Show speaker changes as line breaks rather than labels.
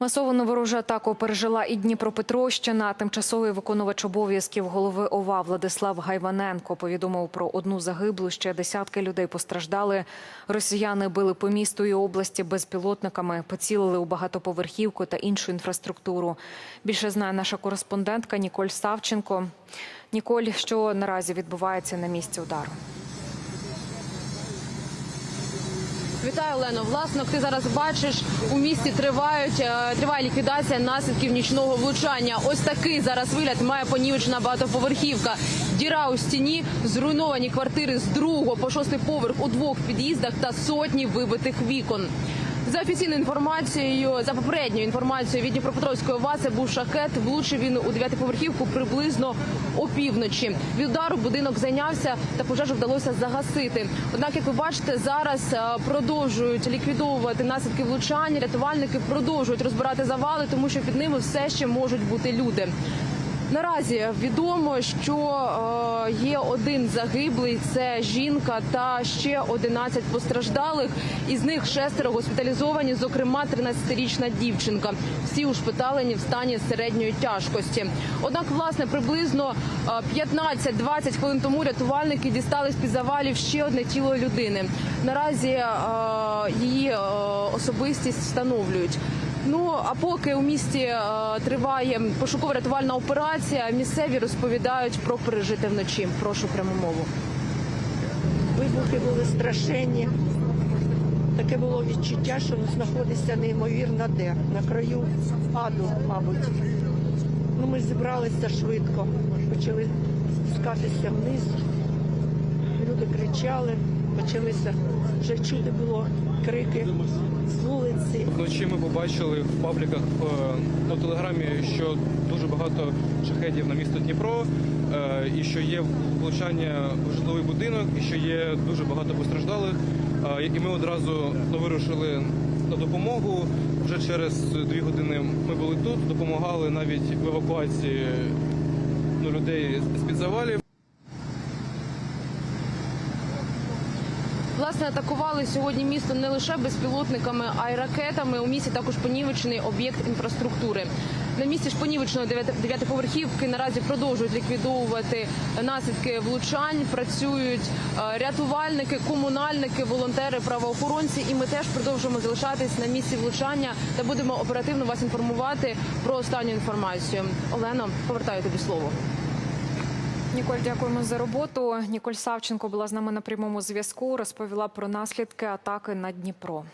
Масовану ворожу атаку пережила і Дніпропетровщина. Тимчасовий виконувач обов'язків голови ОВА Владислав Гайваненко повідомив про одну загиблу. Ще десятки людей постраждали. Росіяни били по місту і області безпілотниками, поцілили у багатоповерхівку та іншу інфраструктуру. Більше знає наша кореспондентка Ніколь Савченко. Ніколь, що наразі відбувається на місці удару?
Вітаю, Олено. Власно, ти зараз бачиш, у місті тривають е, триває ліквідація наслідків нічного влучання. Ось такий зараз вигляд має понівечена багатоповерхівка. Діра у стіні, зруйновані квартири з другого по шостий поверх у двох під'їздах та сотні вибитих вікон. За офіційною інформацією, за попередньою інформацією від Дніпропетровської ОВА, це був шахет. Влучив він у дев'ятиповерхівку приблизно опівночі. Від удару будинок зайнявся та пожежу вдалося загасити. Однак, як ви бачите, зараз е, продовжують ліквідовувати наслідки влучання. Рятувальники продовжують розбирати завали, тому що під ними все ще можуть бути люди. Наразі відомо, що е, є один загиблий, це жінка та ще 11 постраждалих. Із них шестеро госпіталізовані, зокрема 13-річна дівчинка. Всі ушпиталені в стані середньої тяжкості. Однак, власне, приблизно е, 15-20 хвилин тому рятувальники дістали з під завалів ще одне тіло людини. Наразі е, її е, особистість встановлюють. Ну а поки у місті е, триває пошуково-рятувальна операція, місцеві розповідають про пережите вночі. Прошу пряму мову.
Вибухи були страшенні. Таке було відчуття, що знаходишся неймовірно де, на краю аду, мабуть. Ну, ми зібралися швидко, почали спускатися вниз. Люди кричали, почалися вже чути було крики з.
Вночі ми побачили в пабліках е, у телеграмі, що дуже багато шахедів на місто Дніпро, е, і що є влучання в житловий будинок, і що є дуже багато постраждалих. Е, І ми одразу ну, вирушили на допомогу. Вже через дві години ми були тут, допомагали навіть в евакуації ну, людей з під завалів.
Власне, атакували сьогодні місто не лише безпілотниками, а й ракетами. У місті також понівечений об'єкт інфраструктури. На місці ж понівеченої дев'яти- дев'ятиповерхівки наразі продовжують ліквідовувати наслідки влучань. Працюють е, рятувальники, комунальники, волонтери, правоохоронці. І ми теж продовжуємо залишатись на місці влучання та будемо оперативно вас інформувати про останню інформацію. Олено, повертаю тобі слово.
Ніколь, дякуємо за роботу. Ніколь Савченко була з нами на прямому зв'язку. Розповіла про наслідки атаки на Дніпро.